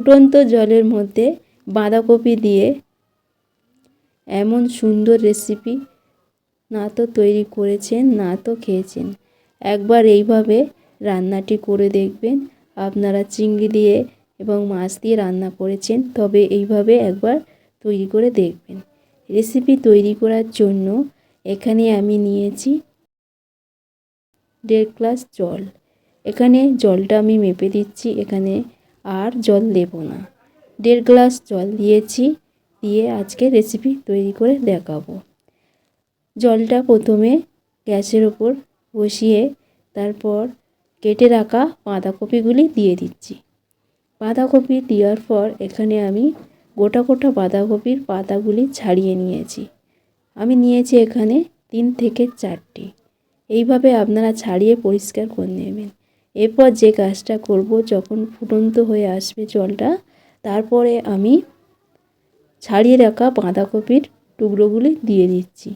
ফুটন্ত জলের মধ্যে বাঁধাকপি দিয়ে এমন সুন্দর রেসিপি না তো তৈরি করেছেন না তো খেয়েছেন। একবার এইভাবে রান্নাটি করে দেখবেন। আপনারা চিংড়ি দিয়ে এবং মাছ দিয়ে রান্না করেছেন, তবে এইভাবে একবার তৈরি করে দেখবেন। রেসিপি তৈরি করার জন্য এখানে আমি নিয়েছি দেড় গ্লাস জল। এখানে জলটা আমি মেপে দিচ্ছি। এখানে আর জল দেব না। দেড় গ্লাস জল দিয়েছি, দিয়ে আজকে রেসিপি তৈরি করে দেখাবো। জলটা প্রথমে গ্যাসের ওপর বসিয়ে তারপর কেটে রাখা বাঁধাকপিগুলি দিয়ে দিচ্ছি। বাঁধাকপি দেওয়ার পর এখানে আমি গোটা গোটা বাঁধাকপির পাতাগুলি ছাড়িয়ে নিয়েছি। আমি নিয়েছি এখানে তিন থেকে চারটি। এইভাবে আপনারা ছাড়িয়ে পরিষ্কার করে নেবেন। এরপর যে কাজটা করব, যখন ফুটন্ত হয়ে আসবে জলটা, তারপরে আমি ছাড়িয়ে রাখা বাঁধাকপির টুকরোগুলি দিয়ে দিচ্ছি।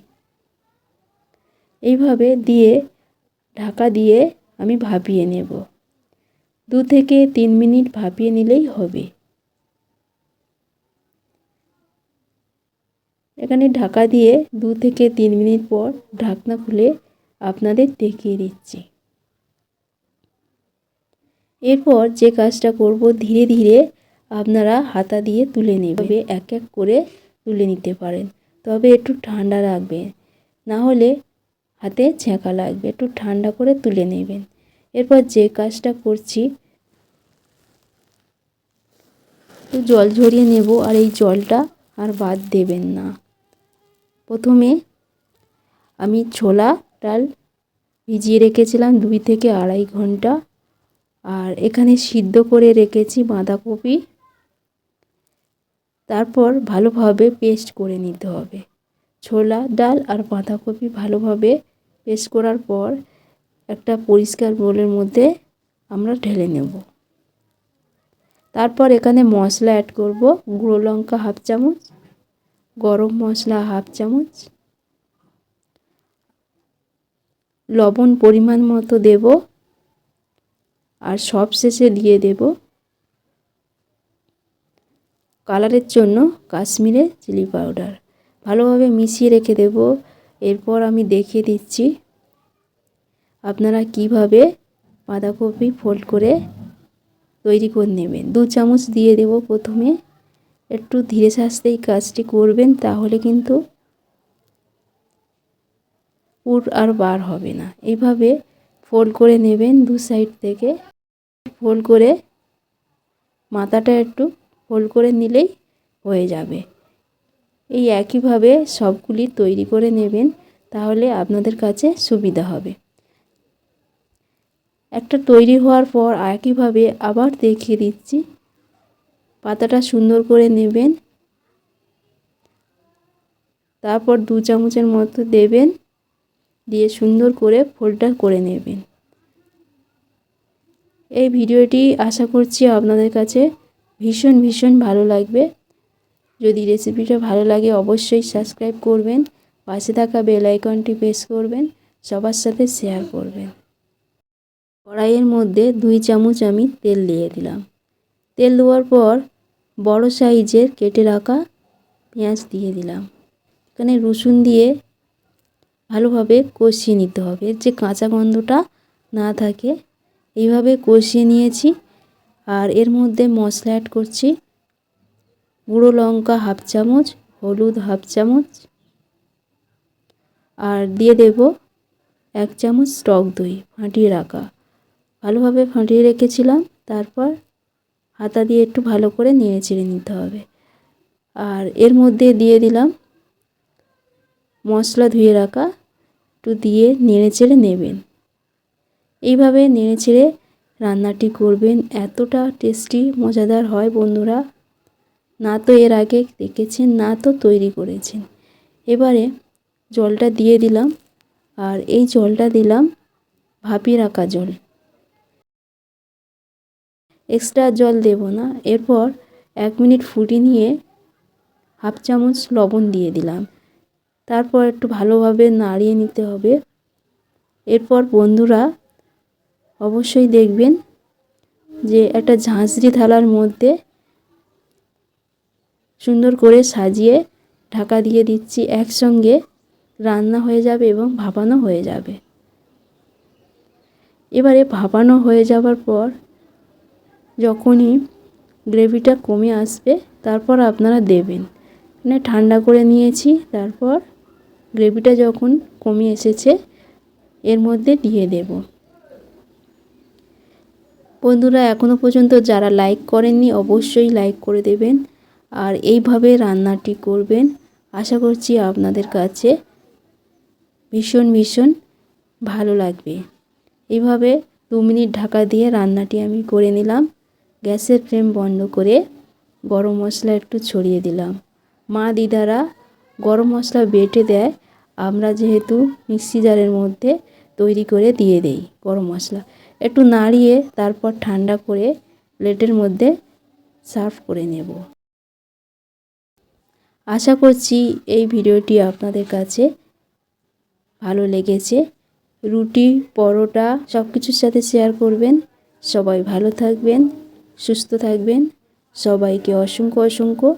এইভাবে দিয়ে, ঢাকা দিয়ে আমি ভাপিয়ে নেব। দু থেকে তিন মিনিট ভাপিয়ে নিলেই হবে। এখানে ঢাকা দিয়ে দু থেকে তিন মিনিট পর ঢাকনা খুলে আপনাদের দেখিয়ে দিচ্ছি। এরপর যে কাজটা করব, ধীরে ধীরে আপনারা হাতা দিয়ে তুলে নেবে এক এক করে তুলে নিতে পারেন। তবে একটু ঠান্ডা রাখবেন না হলে হাতে ছ্যাঁকা লাগবে। একটু ঠান্ডা করে তুলে নেবেন। এরপর যে কাজটা করছি, একটু জল ঝরিয়ে নেব। আর এই জলটা আর বাদ দেবেন না। প্রথমে আমি ছোলা ডাল ভিজিয়ে রেখেছিলাম দুই থেকে আড়াই ঘণ্টা। আর এখানে সিদ্ধ করে রেখেছি বাঁধাকপি। তারপর ভালোভাবে পেস্ট করে নিতে হবে। ছোলা, ডাল আর বাঁধাকপি ভালোভাবে পেস্ট করার পর একটা পরিষ্কার বোলের মধ্যে আমরা ঢেলে নেব। তারপর এখানে মশলা অ্যাড করব, গুঁড়ো লঙ্কা হাফ চামচ, গরম মশলা হাফ চামচ। লবণ পরিমাণ মতো দেব। আর সব শেষে দিয়ে দেব কালারের জন্য কাশ্মীরে চিলি পাউডার। ভালোভাবে মিশিয়ে রেখে দেব। এরপর আমি দেখিয়ে দিচ্ছি আপনারা কীভাবে বাঁধাকপি ফোল্ড করে তৈরি করে নেবেন। দু চামচ দিয়ে দেব প্রথমে। একটু ধীরে সাস্তে এই কাজটি করবেন তাহলে কিন্তু পুর আর বার হবে না। এইভাবে ফোল্ড করে নেবেন দু সাইড থেকে। ফোল্ড করে মাথাটা একটু ফোল্ড করে নিলেই হয়ে যাবে। এই একইভাবে সবগুলি তৈরি করে নেবেন, তাহলে আপনাদের কাছে সুবিধা হবে। একটা তৈরি হওয়ার পর একইভাবে আবার দেখিয়ে দিচ্ছি। পাতাটা সুন্দর করে নেবেন। তারপর দু চামচের মতো দেবেন। দিয়ে সুন্দর করে ফোল্ডটা করে নেবেন। এই ভিডিওটি আশা করছি আপনাদের কাছে ভীষণ ভীষণ ভালো লাগবে। যদি রেসিপিটা ভালো লাগে অবশ্যই সাবস্ক্রাইব করবেন, পাশে থাকা বেল আইকনটি প্রেস করবেন, সবার সাথে শেয়ার করবেন। কড়াইয়ের মধ্যে দুই চামচ আমি তেল দিয়ে দিলাম। তেল দেওয়ার পর বড় সাইজের কেটে রাখা পেঁয়াজ দিয়ে দিলাম। এখানে রসুন দিয়ে ভালোভাবে কষিয়ে নিতে হবে। যে কাঁচা গন্ধটা না থাকে এইভাবে কষিয়ে নিয়েছি। আর এর মধ্যে মশলা অ্যাড করছি। গুঁড়ো লঙ্কা হাফ চামচ, হলুদ হাফ চামচ। আর দিয়ে দেব এক চামচ টক দই ফাটিয়ে রাখা। ভালোভাবে ফাটিয়ে রেখেছিলাম। তারপর হাতা দিয়ে একটু ভালো করে নেড়ে চেড়ে নিতে হবে। আর এর মধ্যে দিয়ে দিলাম মশলা ধুয়ে রাখা। একটু দিয়ে নেড়ে চেড়ে নেবেন। এইভাবে নেড়ে চেড়ে রান্নাটি করবেন। এতটা টেস্টি মজাদার হয় বন্ধুরা। না তো এর আগে দেখেছেন, না তো তৈরি করেছেন। এবারে জলটা দিয়ে দিলাম আর এই জলটা দিলাম ভাপিয়ে রাখা জল। এক্সট্রা জল দেব না। এরপর এক মিনিট ফুটিয়ে নিয়ে হাফ চামচ লবণ দিয়ে দিলাম। তারপর একটু ভালোভাবে নাড়িয়ে নিতে হবে। এরপর বন্ধুরা অবশ্যই দেখবেন যে একটা ঝাঁঝরি থালার মধ্যে সুন্দর করে সাজিয়ে ঢাকা দিয়ে দিচ্ছি, একসঙ্গে রান্না হয়ে যাবে এবং ভাপানো হয়ে যাবে। এবারে ভাপানো হয়ে যাওয়ার পর যখনই গ্রেভিটা কমে আসবে, তারপর আপনারা দেবেন। মানে ঠান্ডা করে নিয়েছি, তারপর গ্রেভিটা যখন কমে এসেছে, এর মধ্যে দিয়ে দেব। বন্ধুরা এখনও পর্যন্ত যারা লাইক করেননি, অবশ্যই লাইক করে দেবেন। আর এইভাবে রান্নাটি করবেন, আশা করছি আপনাদের কাছে ভীষণ ভীষণ ভালো লাগবে। এইভাবে দু মিনিট ঢাকা দিয়ে রান্নাটি আমি করে নিলাম। গ্যাসের ফ্লেম বন্ধ করে গরম মশলা একটু ছড়িয়ে দিলাম। মা দিদারা গরম মশলা বেটে দেয়, আমরা যেহেতু মিক্সি জারের মধ্যে তৈরি করে দিয়ে দেই গরম মশলা। একটু নাড়িয়ে তারপর ঠান্ডা করে প্লেটের মধ্যে সার্ভ করে নেব। আশা করছি এই ভিডিওটি আপনাদের কাছে ভালো লেগেছে। রুটি, পরোটা সব কিছুর সাথে শেয়ার করবেন। সবাই ভালো থাকবেন, সুস্থ থাকবেন। সবাইকে অসংখ্য অসংখ্য